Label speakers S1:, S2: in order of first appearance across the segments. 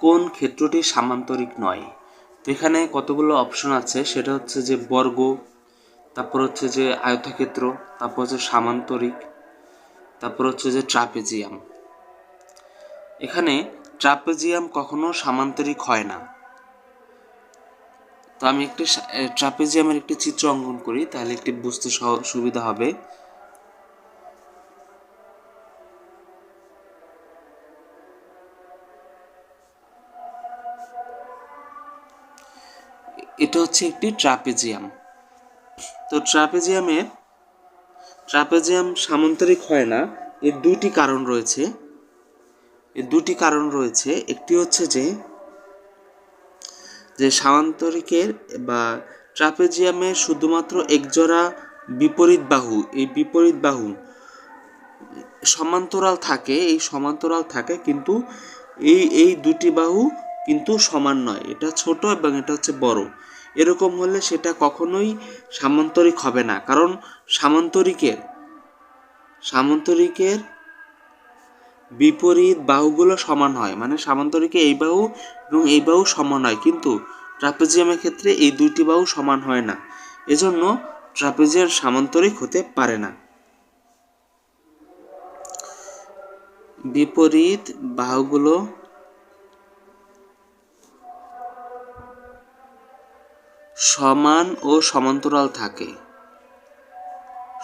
S1: কোন ক্ষেত্রটি সামান্তরিক নয়। তো এখানে কতগুলো অপশন আছে, সেটা হচ্ছে যে বর্গ, তারপর হচ্ছে যে আয়তক্ষেত্র, তারপর হচ্ছে সামান্তরিক, তারপর হচ্ছে যে ট্রাপেজিয়াম। এখানে ট্রাপেজিয়াম কখনো সামান্তরিক হয় না। তো আমি একটি ট্রাপেজিয়ামের একটি চিত্র অঙ্কন করি, তাহলে একটি বুঝতে সুবিধা হবে। এটা হচ্ছে একটি ট্রাপেজিয়াম। তো ট্রাপেজিয়ামের ট্রাপেজিয়াম সামান্তরিক হয় না, এর দুটি কারণ রয়েছে। এর দুটি কারণ রয়েছে, একটি হচ্ছে যে যে সামান্তরিকের বা ট্রাপেজিয়ামের শুধুমাত্র একজোড়া বিপরীত বাহু, এই বিপরীত বাহু সমান্তরাল থাকে, এই সমান্তরাল থাকে, কিন্তু এই এই দুটি বাহু কিন্তু সমান নয়। এটা ছোট এবং এটা হচ্ছে বড়। এরকম হলে সেটা কখনোই সামান্তরিক হবে না। কারণ সামান্তরিকের সামান্তরিকের বিপরীত বাহুগুলো সমান হয়। মানে সামান্তরিকে এই বাহু এবং এই বাহু সমান হয়। কিন্তু ট্রাপেজিয়ামের ক্ষেত্রে এই দুইটি বাহু সমান হয় না। এজন্য ট্রাপেজিয়াম সামান্তরিক হতে পারে না। বিপরীত বাহুগুলো সমান ও সমান্তরাল থাকে।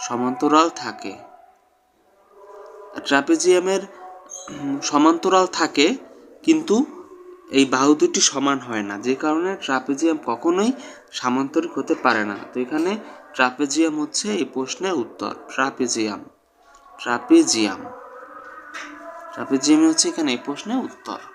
S1: সমান্তরাল থাকে। ট্রাপেজিয়ামের সমান্তরাল থাকে, কিন্তু এই বাহু দুটি সমান হয় না। যে কারণে ট্রাপেজিয়াম কখনোই সামান্তরিক হতে পারে না। তো এখানে ট্রাপেজিয়াম হচ্ছে এই প্রশ্নের উত্তর। ট্রাপেজিয়াম। ট্রাপেজিয়াম। ট্রাপেজিয়াম হচ্ছে এখানে এই প্রশ্নের উত্তর।